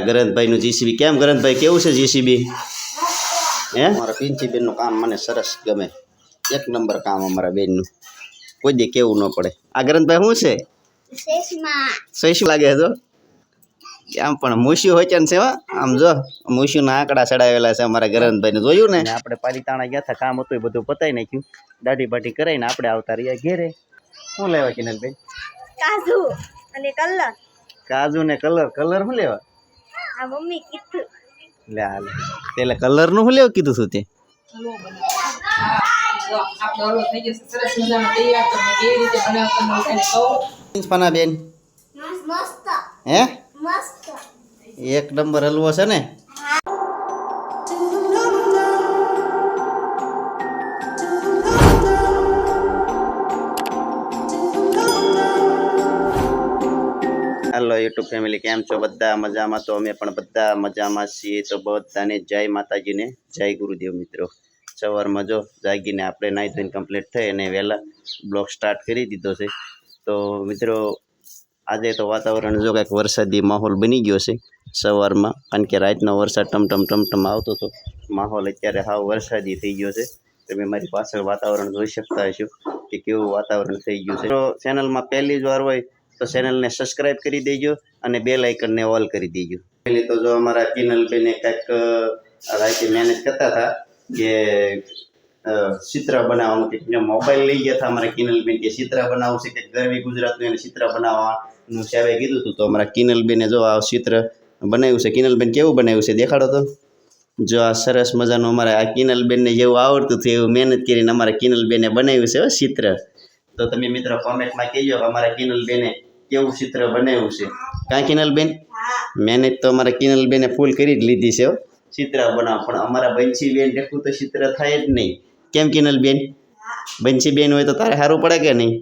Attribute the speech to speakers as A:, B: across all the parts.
A: ગરંતભાઈ નું જીસીબી કેમ? ગ્રંથભાઈ કેવું છે જીસીબી હે? મારા પિંચી બેનનું કામ મને સરસ ગમે. એક નંબર કામ અમારા બેનનું. કોઈ દે કેવું ન પડે. આ ગ્રંથભાઈ શું છે? સૈશું લાગે છે આમ પણ મૂસ્યું હોય છે ને સેવા? આમ જો મૂસ્યું ના આંકડા ચડાવેલા છે અમારા ગ્રંથભાઈને ને જોયું ને? આપણે પાલિતાણા ગયા હતા કામ હતું એ બધું પતાઈ નાખ્યું. દાઢી બાટી કરાવીને આપણે આવતા રહ્યા ઘેરે. શું લેવા કિનલભાઈ
B: કાજુ અને કલર.
A: કાજુ ને કલર. કલર શું લેવા?
B: આ મમ્મી કીધું.
A: લે હાલ પેલા કલરનું હું લેવું કીધું શું તે? બેન હે? એક નંબર હલવો છે ને? હાલો યુટ્યુબ ફેમિલી કેમ છો? બધા મજામાં? તો અમે પણ બધા મજામાં છીએ. તો બધાને જય માતાજીને જય ગુરુદેવ મિત્રો. સવારમાં જો જાગીને આપણે નાઈ ધોઈને કમ્પ્લીટ થઈ અને વહેલા બ્લોગ સ્ટાર્ટ કરી દીધો છે. તો મિત્રો, આજે તો વાતાવરણ જો કાંઈક વરસાદી માહોલ બની ગયો છે સવારમાં. કારણ કે રાતનો વરસાદ ટમટમ ટમટમ આવતો હતો. માહોલ અત્યારે હાવ વરસાદી થઈ ગયો છે. તમે મારી પાછળ વાતાવરણ જોઈ શકતા હશો કે કેવું વાતાવરણ થઈ ગયું છે. તો ચેનલમાં પહેલી જ વાર હોય તો ચેનલને સબસ્ક્રાઇબ કરી દેજો અને બે લાઇકનને ઓલ કરી દેજો. પહેલી તો જો અમારા કિનલબેને કંઈક રાતે મહેનત કરતા હતા કે ચિત્ર બનાવવાનું કે મોબાઈલ લઈ ગયા હતા અમારા કિનલબેન કે ચિત્ર બનાવવું છે કે ગરવી ગુજરાતનું એને ચિત્ર બનાવવાનું સાહેબે કીધું હતું તો અમારા કિનલબેને જો આ ચિત્ર બનાવ્યું છે કિનલબેન કેવું બનાવ્યું છે દેખાડો તો. જો આ સરસ મજાનું અમારા આ કિનલબેનને જેવું આવડતું હતું એવું મહેનત કરીને અમારા કિનલબેને બનાવ્યું છે ચિત્ર. તો તમે મિત્રો કોમેન્ટમાં કહેજો કે અમારા કિનલબેને કેવું ચિત્ર બનાવ્યું છે. કાં કિનલબેન? મહેનત તો અમારા કિનલબેને ફૂલ કરી જ લીધી છે હો. ચિત્ર બનાવ. પણ અમારા બંસીબેન દેખું તો ચિત્ર થાય જ નહીં. કેમ કિનલબેન? બંસીબેન હોય તો તારે સારું પડે કે નહીં?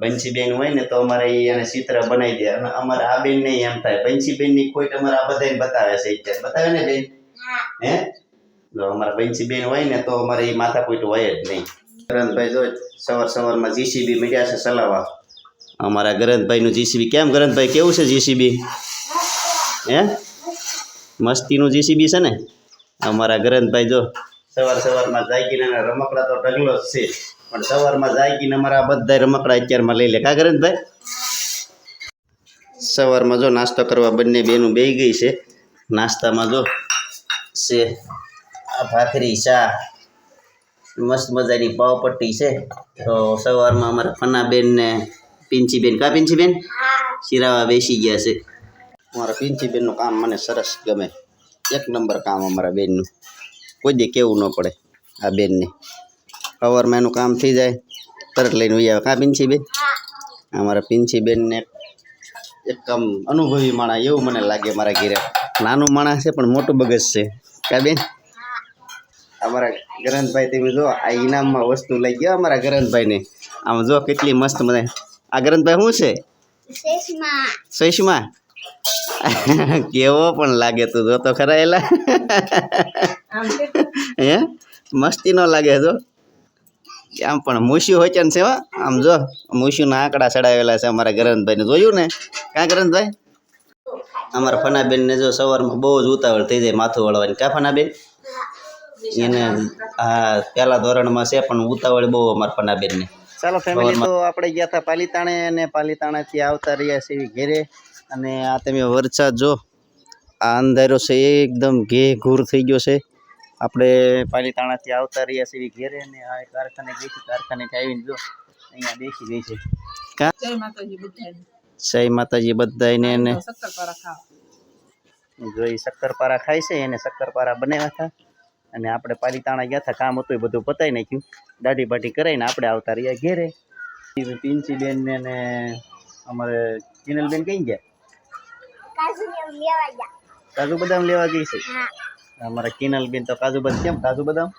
A: બંસીબેન હોય ને તો અમારે એને ચિત્ર બનાવી દે. અને અમારે આ બેન નહીં એમ થાય. બંસીબેનની ખોટ અમારા આ બધાને બતાવે છે અત્યારે. બતાવે ને બેન? હે. અમારા બંસીબેન હોય ને તો અમારે એ માથાકૂટ હોય જ નહીં. ગરંતભાઈ જો સવાર સવારમાં જીસીબી મીડિયા છે ચલાવવા અમારા ગ્રંથભાઈનું જીસીબી કેમ? ગ્રંથભાઈ કેવું છે જીસીબી હે? મસ્તીનું જીસીબી છે ને? અમારા ગ્રંથભાઈ જો. સવાર સવારમાં જાગીને રમકડા તો ઢગલો જ છે. પણ સવારમાં જાગીને અમારા બધા રમકડા અત્યારમાં લઈ લે. કા ગ્રંથભાઈ સવારમાં જો નાસ્તો કરવા બંને બેનું બે ગઈ છે. નાસ્તામાં જો છે આ ભાખરી ચા મસ્ત મજાની પાવપટ્ટી છે. તો સવારમાં અમારા ફનાબેન ને પિંચીબેન. કા પિંચીબેન? શિરાવા બેસી ગયા છે. અમારા પિંચીબેનનું કામ મને સરસ ગમે. એક નંબર કામ અમારા બેનનું. કોઈ દે કેવું ન પડે આ બેનને. સવારમાં એનું કામ થઈ જાય, તરત લઈને ઉઈ આવે. કા પિંચીબેન? અમારા પિંચીબેનને એક આમ અનુભવી માણસ એવું મને લાગે મારા ઘેરે. નાનું માણસ છે પણ મોટું બગસ છે. કા બેન? અમારા ગ્રંથભાઈ તમે જો આ ઇનામમાં વસ્તુ લઈ ગયા અમારા ગ્રંથભાઈને આમ જો કેટલી મસ્ત મને. આ ગ્રંથભાઈ શું છે? સુષ્મા. કેવો પણ લાગે તું જો તો ખરા એલા. હે? મસ્તી નો લાગે જો. આમ પણ મૂસ્યું હોય છે ને સેવા? આમ જો મૂસ્યુંના આંકડા ચડાવેલા છે અમારા ગ્રંથભાઈને જોયું ને? કાં ગ્રંથભાઈ અમારા ફનાબેનને જો સવારમાં બહુ જ ઉતાવળ થઈ જાય માથું વળવાની. કાં ફનાબેન? એને હા પહેલા ધોરણમાં છે પણ ઉતાવળ બહુ અમારા ફનાબેનને ચાલો ફેમિલી તો આપણે ગયા હતા પાલીતાણે અને પાલીતાણાથી આવતા રહ્યા છીએ ઘેરે. અને આ તમે વરસાદ જો આ અંધારો છે એકદમ ઘે ઘૂર થઈ ગયો છે. આપણે પાલીતાણાથી આવતા રહ્યા છીએ ઘેરે અને આ કારખાને ગઈ કારખાને આવીને જો અહીંયા બેસી ગઈ છે.
C: જય માતાજી બધાને
A: જય માતાજી બધાને એને
C: તો શક્કરપારા ખાવ.
A: જો એ શક્કરપારા ખાય છે એને શક્કરપારા બનાવ્યા હતા. અને આપણે પાલીતાણા ગયા હતા કામ હતું એ બધું પતાવી નાખ્યું. દાઢી બાઢી કરાવીને આપણે આવતા રહ્યા ઘેરે. પિંચી બેન ને ને અમારે કિનલબેન કઈ ગયા?
B: કાજુ ને એવું લેવા ગયા.
A: કાજુ બદામ લેવા ગઈ છે?
B: કિનલ
A: અમારા કિનલબેન તો કાજુ બદામ કેમ કાજુ બદામ?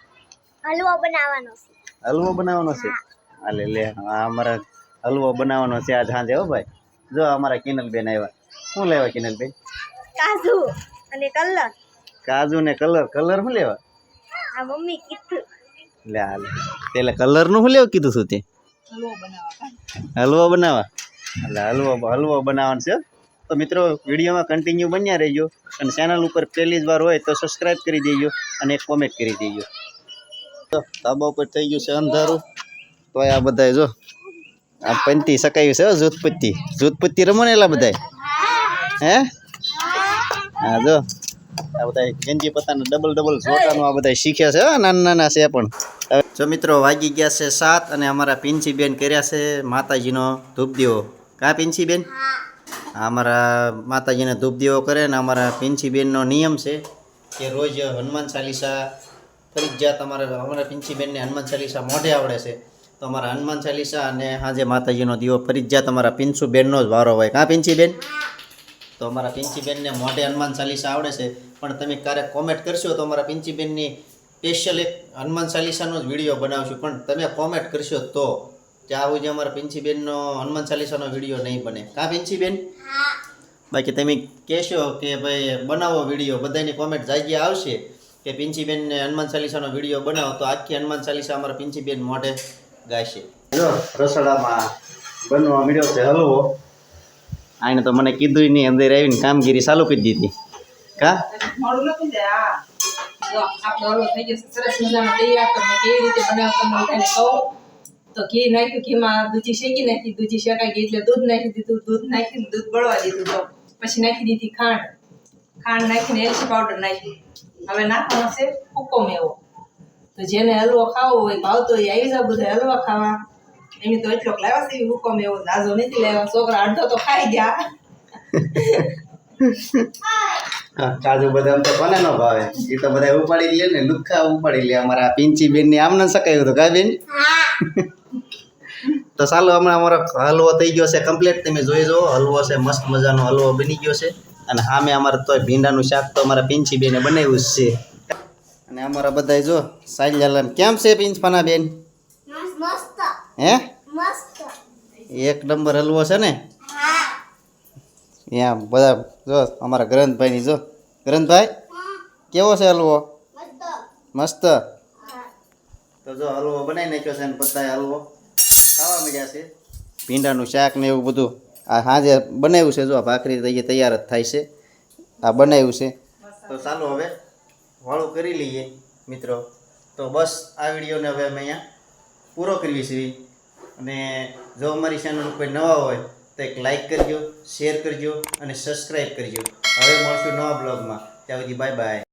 B: હલવો બનાવવાનો છે.
A: હલવો બનાવવાનો છે? હાલે લે આ અમારા હલવો બનાવવાનો છે આજ સાંજે હો ભાઈ. જો અમારા કિનલબેન આવ્યા. શું લેવા કિનલબેન
B: કાજુ અને કલર.
A: કાજુ ને કલર કલર શું લેવા?
B: આ મમ્મી કીધું.
A: લે હાલ. પેલે કલરનું હું લેવું કીધું શું તે?
C: હલવો બનાવવા
A: એટલે હલવો હલવો બનાવવાનો છે. તો મિત્રો વિડીયોમાં કન્ટિન્યુ બન્યા રહેજો. અને ચેનલ ઉપર પહેલી જ વાર હોય તો સબસ્ક્રાઈબ કરી દેજો અને એક કોમેન્ટ કરી દેજો. તો ધાબા ઉપર થઈ ગયું છે અંધારું. તો આ બધાય જો આ પંતી સકાયું છે જૂથપત્તી જૂથપત્તી રમો ને એટલા બધાય? હે? હા જો. આ બધા ગંજી પત્તાના ડબલ ડબલ જોટાનું આ બધા શીખ્યા છે નાના નાના છે પણ. જો મિત્રો વાગી ગયા છે સાત અને અમારા પિંચીબેન કર્યા છે માતાજીનો ધૂપ દીવો. કા પિંચીબેન અમારા માતાજીને ધૂપ દીવો કરે ને અમારા પિંચીબેનનો નિયમ છે કે રોજ હનુમાન ચાલીસા ફરજિયાત અમારા અમારા પિંચીબેનને હનુમાન ચાલીસા મોઢે આવડે છે તો અમારા હનુમાન ચાલીસા અને સાંજે માતાજીનો દીવો ફરજિયાત અમારા પિંચુબેનનો જ વારો હોય. કાં પિંચીબેન તો અમારા પિંચીબેનને મોઢે હનુમાન ચાલીસા આવડે છે. પણ તમે ક્યારેક કોમેન્ટ કરશો તો અમારા પિંચીબેનની સ્પેશિયલ એક હનુમાન ચાલીસાનો જ વીડિયો બનાવશું. પણ તમે કોમેન્ટ કરશો તો. કે આવું જે અમારા પિંચીબેનનો હનુમાન ચાલીસાનો વીડિયો નહીં બને. કાં પિંચીબેન? બાકી તમે કહેશો કે ભાઈ બનાવો વીડિયો. બધાની કોમેન્ટ જાગ્યા આવશે કે પિંચીબેનને હનુમાન ચાલીસાનો વીડિયો બનાવો. તો આખી હનુમાન ચાલીસા અમારા પિંચીબેન મોઢે ગાશે. જો રસોડામાં બનવા મળ્યો છે હલવો. આને તો મને કીધું નહીં, અંદર આવીને કામગીરી ચાલુ કરી દીધી. કા?
C: તો ઘી નાખ્યું, ઘીમાં દૂધી શેકી નાખી, દૂધી શેકાઈ ગઈ એટલે દૂધ નાખી દીધું, દૂધ નાખીને દૂધ બળવા દીધું તો પછી નાખી દીધી ખાંડ. ખાંડ નાખીને એલચી પાવડર નાખી હવે નાખવાનો છે હુકો મેવો તો જેને હલવો ખાવો હોય, ભાવતો હોય આવી બધા હલવા ખાવા. એમ તો એટલો લાવ્યા છે હુકો મેવો નાજો નથી લાવ્યા છોકરા અડધો તો ખાઈ ગયા.
A: કાજુ બદામ તો કોને ન ભાવે? એ તો બધા ઉપાડી લે ને લુખા ઉપાડી લે. અમારા પિંચી બેન ને આમ ન શકાયું હતું કા બેન? તો ચાલો હમણાં અમારો હલવો થઈ ગયો છે કમ્પ્લીટ તમે જોઈ જુઓ હલવો છે મસ્ત મજાનો હલવો બની ગયો છે. અને સામે અમારે તોય ભીંડાનું શાક તો અમારા પિંચી બેને બનાવ્યું જ છે. અને અમારા બધા જો સાયલાલ કેમ છે પિંચપાના બેન?
B: મસ્ત.
A: હે? એક નંબર હલવો છે ને? ત્યાં બધા જો અમારા ગ્રંથભાઈની જો. ગ્રંથભાઈ કેવો છે હલવો? મસ્ત. તો જો હલવો બનાવી નાખ્યો છે ને બધાએ હલવો. ખાવા મળ્યા છે. ભીંડાનું શાક ને એવું બધું. આ સાંજે બનાવ્યું છે જો આ ભાખરી તૈયાર જ થાય છે. આ બનાવ્યું છે. તો ચાલો હવે વાળું કરી લઈએ મિત્રો. તો બસ આ વિડીયોને હવે અમે અહીંયા પૂરો કરીએ છીએ. અને જો અમારી ચેનલ કોઈ નવા હોય, તો એક લાઈક કરજો શેર કરજો અને સબસ્ક્રાઈબ કરજો. હવે મળશું નવા બ્લોગમાં ત્યાં સુધી બાય બાય